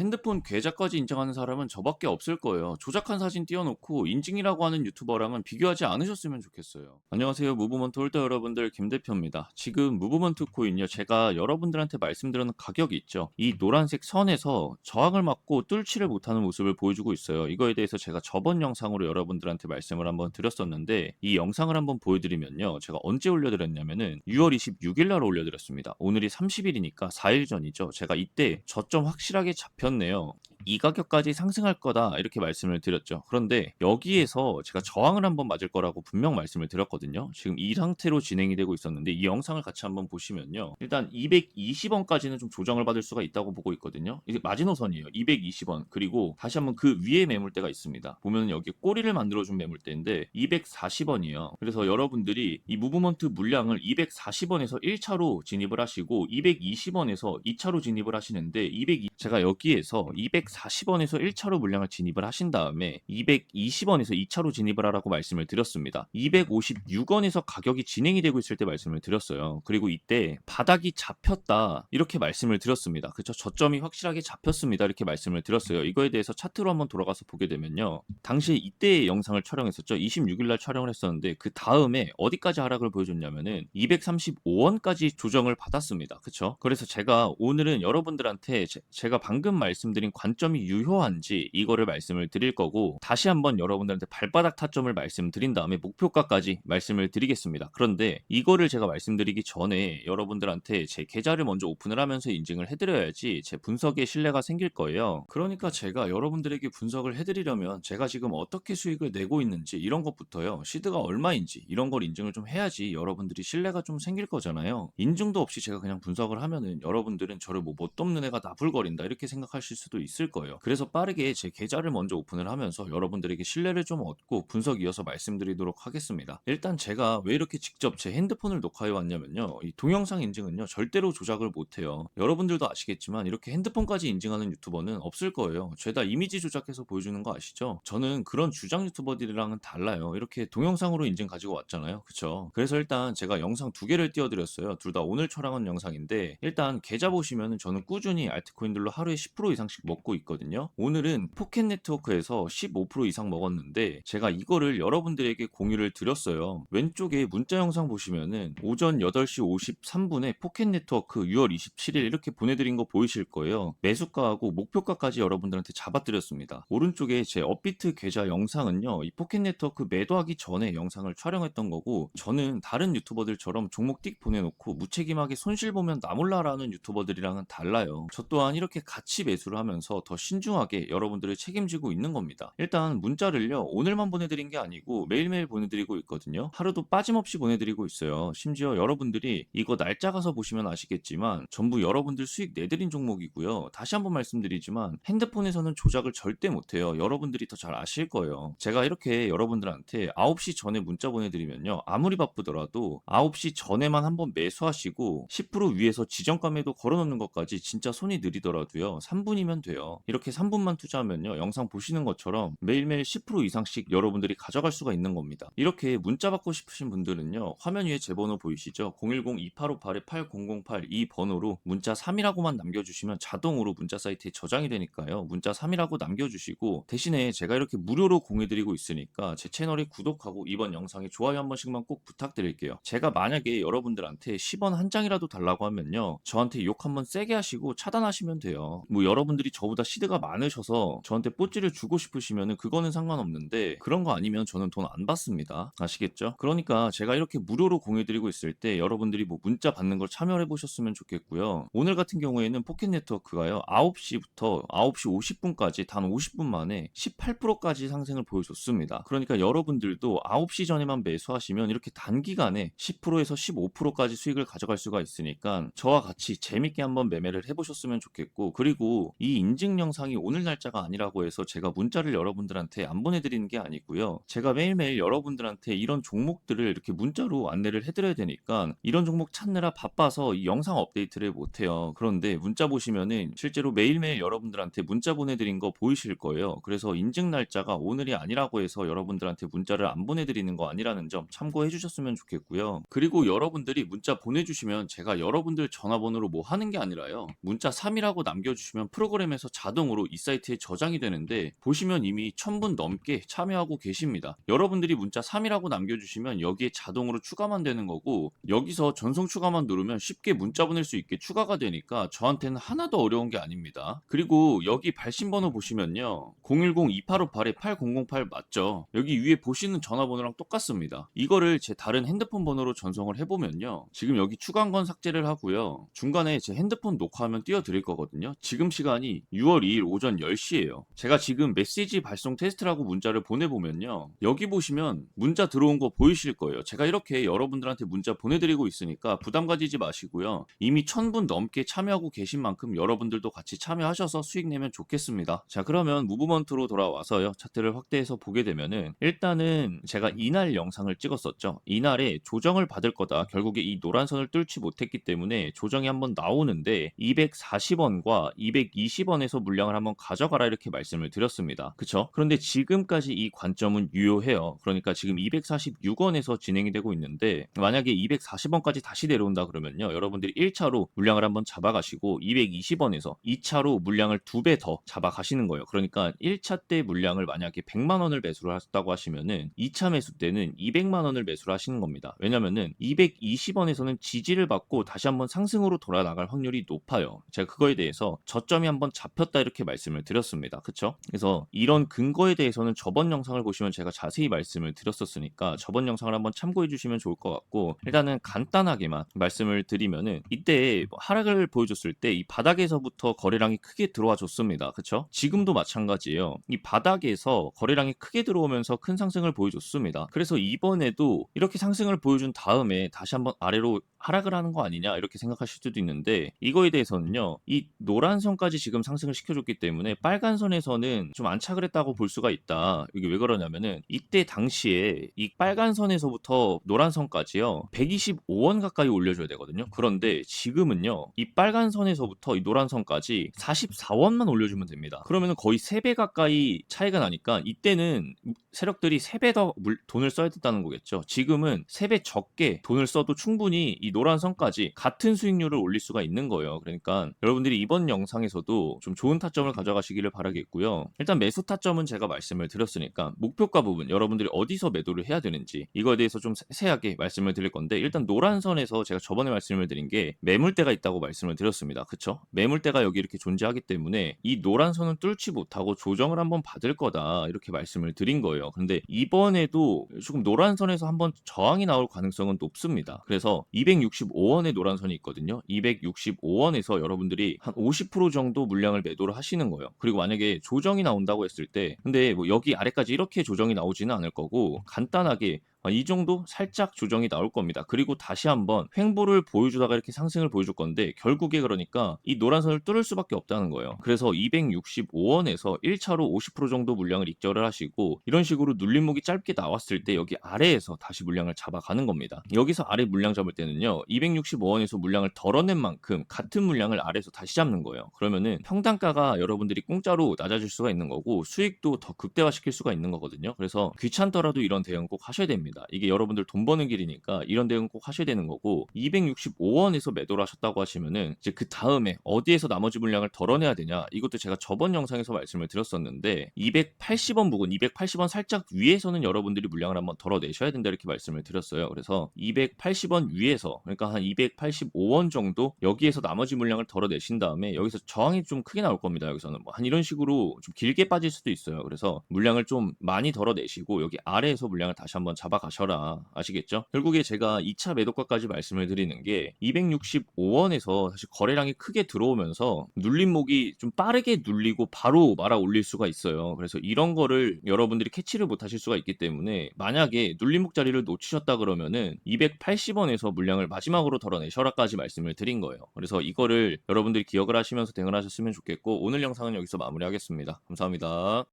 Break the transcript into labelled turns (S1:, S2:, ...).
S1: 핸드폰 계좌까지 인정하는 사람은 저밖에 없을 거예요. 조작한 사진 띄워놓고 인증이라고 하는 유튜버랑은 비교하지 않으셨으면 좋겠어요. 안녕하세요. 무브먼트 홀더 여러분들 김 대표입니다. 지금 무브먼트 코인요. 제가 여러분들한테 말씀드리는 가격이 있죠. 이 노란색 선에서 저항을 맞고 뚫지를 못하는 모습을 보여주고 있어요. 이거에 대해서 제가 저번 영상으로 여러분들한테 말씀을 한번 드렸었는데 이 영상을 한번 보여드리면요. 제가 언제 올려드렸냐면은 6월 26일 날 올려드렸습니다. 오늘이 30일이니까 4일 전이죠. 제가 이때 저점 확실하게 잡 혔네요. 이 가격까지 상승할 거다 이렇게 말씀을 드렸죠. 그런데 여기에서 제가 저항을 한번 맞을 거라고 분명 말씀을 드렸거든요. 지금 이 상태로 진행이 되고 있었는데 이 영상을 같이 한번 보시면요. 일단 220원까지는 좀 조정을 받을 수가 있다고 보고 있거든요. 이게 마지노선이에요. 220원 그리고 다시 한번 그 위에 매물대가 있습니다. 보면 여기 꼬리를 만들어준 매물대인데 240원이에요. 그래서 여러분들이 이 무브먼트 물량을 240원에서 1차로 진입을 하시고 220원에서 2차로 진입을 하시는데 200 제가 여기에서 240원에서 1차로 물량을 진입을 하신 다음에 220원에서 2차로 진입을 하라고 말씀을 드렸습니다. 256원에서 가격이 진행이 되고 있을 때 말씀을 드렸어요. 그리고 이때 바닥이 잡혔다 이렇게 말씀을 드렸습니다. 그쵸 저점이 확실하게 잡혔습니다. 이렇게 말씀을 드렸어요. 이거에 대해서 차트로 한번 돌아가서 보게 되면요. 당시에 이때 영상을 촬영했었죠. 26일 날 촬영을 했었는데 그 다음에 어디까지 하락을 보여줬냐면은 235원까지 조정을 받았습니다. 그쵸? 그래서 제가 오늘은 여러분들한테 제, 가 방금 말씀드린 관점 이 유효한지 이거를 말씀을 드릴 거고 다시 한번 여러분들한테 발바닥 타점을 말씀드린 다음에 목표가까지 말씀을 드리겠습니다. 그런데 이거를 제가 말씀드리기 전에 여러분들한테 제 계좌를 먼저 오픈을 하면서 인증을 해드려야지 제 분석에 신뢰가 생길 거예요. 그러니까 제가 여러분들에게 분석을 해드리려면 제가 지금 어떻게 수익을 내고 있는지 이런 것부터요. 시드가 얼마인지 이런 걸 인증을 좀 해야지 여러분들이 신뢰가 좀 생길 거잖아요. 인증도 없이 제가 그냥 분석을 하면은 여러분들은 저를 뭐 못 돕는 애가 나불거린다 이렇게 생각하실 수도 있을 거예요. 그래서 빠르게 제 계좌를 먼저 오픈을 하면서 여러분들에게 신뢰를 좀 얻고 분석 이어서 말씀드리도록 하겠습니다. 일단 제가 왜 이렇게 직접 제 핸드폰을 녹화해 왔냐면요. 이 동영상 인증은요. 절대로 조작을 못 해요. 여러분들도 아시겠지만 이렇게 핸드폰까지 인증하는 유튜버는 없을 거예요. 죄다 이미지 조작해서 보여주는 거 아시죠? 저는 그런 주장 유튜버들이랑은 달라요. 이렇게 동영상으로 인증 가지고 왔잖아요. 그쵸? 그래서 일단 제가 영상 두 개를 띄워드렸어요. 둘 다 오늘 촬영한 영상인데 일단 계좌 보시면은 저는 꾸준히 알트코인들로 하루에 10% 이상씩 먹고 있거든요. 오늘은 포켓 네트워크에서 15% 이상 먹었는데 제가 이거를 여러분들에게 공유를 드렸어요. 왼쪽에 문자 영상 보시면은 오전 8시 53분에 포켓 네트워크 6월 27일 이렇게 보내드린 거 보이실 거예요. 매수가하고 목표가까지 여러분들한테 잡아드렸습니다. 오른쪽에 제 업비트 계좌 영상은요. 이 포켓 네트워크 매도하기 전에 영상을 촬영했던 거고 저는 다른 유튜버들처럼 종목 띡 보내놓고 무책임하게 손실 보면 나 몰라라는 유튜버들이랑은 달라요. 저 또한 이렇게 같이 매수를 하면서 더 신중하게 여러분들을 책임지고 있는 겁니다. 일단 문자를요. 오늘만 보내드린 게 아니고 매일매일 보내드리고 있거든요. 하루도 빠짐없이 보내드리고 있어요. 심지어 여러분들이 이거 날짜 가서 보시면 아시겠지만 전부 여러분들 수익 내드린 종목이고요. 다시 한번 말씀드리지만 핸드폰에서는 조작을 절대 못해요. 여러분들이 더 잘 아실 거예요. 제가 이렇게 여러분들한테 9시 전에 문자 보내드리면요. 아무리 바쁘더라도 9시 전에만 한번 매수하시고 10% 위에서 지정감에도 걸어놓는 것까지 진짜 손이 느리더라도요. 3분이면 돼요. 이렇게 3분만 투자하면요. 영상 보시는 것처럼 매일매일 10% 이상씩 여러분들이 가져갈 수가 있는 겁니다. 이렇게 문자 받고 싶으신 분들은요. 화면 위에 제 번호 보이시죠? 010-2858-8008 이 번호로 문자 3이라고만 남겨주시면 자동으로 문자 사이트에 저장이 되니까요. 문자 3이라고 남겨주시고 대신에 제가 이렇게 무료로 공유드리고 있으니까 제 채널에 구독하고 이번 영상에 좋아요 한 번씩만 꼭 부탁드릴게요. 제가 만약에 여러분들한테 10원 한 장이라도 달라고 하면요. 저한테 욕 한번 세게 하시고 차단하시면 돼요. 뭐 여러분들이 저보다 시드가 많으셔서 저한테 뽀찌를 주고 싶으시면은 그거는 상관없는데 그런 거 아니면 저는 돈 안 받습니다. 아시겠죠? 그러니까 제가 이렇게 무료로 공유드리고 있을 때 여러분들이 뭐 문자 받는 걸 참여해 보셨으면 좋겠고요. 오늘 같은 경우에는 포켓 네트워크가요. 9시부터 9시 50분까지 단 50분 만에 18%까지 상승을 보여줬습니다. 그러니까 여러분들도 9시 전에만 매수하시면 이렇게 단기간에 10%에서 15%까지 수익을 가져갈 수가 있으니까 저와 같이 재밌게 한번 매매를 해보셨으면 좋겠고 그리고 이 인증 영상이 오늘 날짜가 아니라고 해서 제가 문자를 여러분들한테 안 보내드리는 게 아니고요. 제가 매일매일 여러분들한테 이런 종목들을 이렇게 문자로 안내를 해드려야 되니까 이런 종목 찾느라 바빠서 이 영상 업데이트를 못해요. 그런데 문자 보시면은 실제로 매일매일 여러분들한테 문자 보내드린 거 보이실 거예요. 그래서 인증 날짜가 오늘이 아니라고 해서 여러분들한테 문자를 안 보내드리는 거 아니라는 점 참고해 주셨으면 좋겠고요. 그리고 여러분들이 문자 보내주시면 제가 여러분들 전화번호로 뭐 하는 게 아니라요. 문자 3이라고 남겨주시면 프로그램에서 자동으로 이 사이트에 저장이 되는데 보시면 이미 1000분 넘게 참여하고 계십니다. 여러분들이 문자 3이라고 남겨주시면 여기에 자동으로 추가만 되는 거고 여기서 전송 추가만 누르면 쉽게 문자 보낼 수 있게 추가가 되니까 저한테는 하나도 어려운 게 아닙니다. 그리고 여기 발신번호 보시면요. 010-2858-8008 맞죠? 여기 위에 보시는 전화번호랑 똑같습니다. 이거를 제 다른 핸드폰 번호로 전송을 해보면요. 지금 여기 추가한 건 삭제를 하고요. 중간에 제 핸드폰 녹화하면 띄워드릴 거거든요. 지금 시간이 6월 2일 오전 10시예요. 제가 지금 메시지 발송 테스트라고 문자를 보내보면요. 여기 보시면 문자 들어온 거 보이실 거예요. 제가 이렇게 여러분들한테 문자 보내드리고 있으니까 부담 가지지 마시고요. 이미 1000분 넘게 참여하고 계신 만큼 여러분들도 같이 참여하셔서 수익 내면 좋겠습니다. 자 그러면 무브먼트로 돌아와서요. 차트를 확대해서 보게 되면은 일단은 제가 이날 영상을 찍었었죠. 이날에 조정을 받을 거다. 결국에 이 노란 선을 뚫지 못했기 때문에 조정이 한번 나오는데 240원과 220원에서 물량을 한번 가져가라 이렇게 말씀을 드렸습니다. 그쵸? 그런데 지금까지 이 관점은 유효해요. 그러니까 지금 246원에서 진행이 되고 있는데 만약에 240원까지 다시 내려온다 그러면요. 여러분들이 1차로 물량을 한번 잡아가시고 220원에서 2차로 물량을 두 배 더 잡아가시는 거예요. 그러니까 1차 때 물량을 만약에 100만 원을 매수를 하셨다고 하시면은 2차 매수 때는 200만 원을 매수를 하시는 겁니다. 왜냐면은 220원에서는 지지를 받고 다시 한번 상승으로 돌아 나갈 확률이 높아요. 제가 그거에 대해서 저점이 한번 잡혔 다 이렇게 말씀을 드렸습니다. 그쵸? 그래서 이런 근거에 대해서는 저번 영상을 보시면 제가 자세히 말씀을 드렸었으니까 저번 영상을 한번 참고해 주시면 좋을 것 같고 일단은 간단하게만 말씀을 드리면은 이때 뭐 하락을 보여줬을 때 이 바닥에서부터 거래량이 크게 들어와 줬습니다. 그쵸? 지금도 마찬가지예요. 이 바닥에서 거래량이 크게 들어오면서 큰 상승을 보여줬습니다. 그래서 이번에도 이렇게 상승을 보여준 다음에 다시 한번 아래로 하락을 하는 거 아니냐 이렇게 생각하실 수도 있는데 이거에 대해서는요 이 노란 선까지 지금 상승을 시켜줬기 때문에 빨간 선에서는 좀 안착을 했다고 볼 수가 있다. 이게 왜 그러냐면은 이때 당시에 이 빨간 선에서부터 노란 선까지요 125원 가까이 올려줘야 되거든요. 그런데 지금은요 이 빨간 선에서부터 이 노란 선까지 44원만 올려주면 됩니다. 그러면은 거의 3배 가까이 차이가 나니까 이때는 세력들이 3배 더 물- 돈을 써야 된다는 거겠죠 지금은 3배 적게 돈을 써도 충분히 이 노란 선까지 같은 수익률을 올릴 수가 있는 거예요. 그러니까 여러분들이 이번 영상에서도 좀 좋은 타점을 가져가시기를 바라겠고요. 일단 매수 타점은 제가 말씀을 드렸으니까 목표가 부분 여러분들이 어디서 매도를 해야 되는지 이거에 대해서 좀 세세하게 말씀을 드릴 건데 일단 노란 선에서 제가 저번에 말씀을 드린 게 매물대가 있다고 말씀을 드렸습니다. 그쵸? 매물대가 여기 이렇게 존재하기 때문에 이 노란 선을 뚫지 못하고 조정을 한번 받을 거다 이렇게 말씀을 드린 거예요. 근데 이번에도 조금 노란 선에서 한번 저항이 나올 가능성은 높습니다. 그래서 265원의 노란 선이 있거든요. 265원에서 여러분들이 한 50% 정도 물량을 매도를 하시는 거예요. 그리고 만약에 조정이 나온다고 했을 때 근데 뭐 여기 아래까지 이렇게 조정이 나오지는 않을 거고 간단하게 아, 이 정도 살짝 조정이 나올 겁니다. 그리고 다시 한번 횡보를 보여주다가 이렇게 상승을 보여줄 건데 결국에 그러니까 이 노란선을 뚫을 수밖에 없다는 거예요. 그래서 265원에서 1차로 50% 정도 물량을 익절을 하시고 이런 식으로 눌림목이 짧게 나왔을 때 여기 아래에서 다시 물량을 잡아가는 겁니다. 여기서 아래 물량 잡을 때는요. 265원에서 물량을 덜어낸 만큼 같은 물량을 아래에서 다시 잡는 거예요. 그러면은 평단가가 여러분들이 공짜로 낮아질 수가 있는 거고 수익도 더 극대화시킬 수가 있는 거거든요. 그래서 귀찮더라도 이런 대응 꼭 하셔야 됩 니다. 이게 여러분들 돈 버는 길이니까 이런 대응 꼭 하셔야 되는 거고 265원에서 매도를 하셨다고 하시면은 이제 그 다음에 어디에서 나머지 물량을 덜어내야 되냐 이것도 제가 저번 영상에서 말씀을 드렸었는데 280원 부근 280원 살짝 위에서는 여러분들이 물량을 한번 덜어내셔야 된다 이렇게 말씀을 드렸어요. 그래서 280원 위에서 그러니까 한 285원 정도 여기에서 나머지 물량을 덜어내신 다음에 여기서 저항이 좀 크게 나올 겁니다. 여기서는 뭐 한 이런 식으로 좀 길게 빠질 수도 있어요. 그래서 물량을 좀 많이 덜어내시고 여기 아래에서 물량을 다시 한번 잡아 가셔라 아시겠죠? 결국에 제가 2차 매도가까지 말씀을 드리는 게 265원에서 사실 거래량이 크게 들어오면서 눌림목이 좀 빠르게 눌리고 바로 말아 올릴 수가 있어요. 그래서 이런 거를 여러분들이 캐치를 못 하실 수가 있기 때문에 만약에 눌림목 자리를 놓치셨다 그러면은 280원에서 물량을 마지막으로 덜어내셔라까지 말씀을 드린 거예요. 그래서 이거를 여러분들이 기억을 하시면서 대응을 하셨으면 좋겠고 오늘 영상은 여기서 마무리하겠습니다. 감사합니다.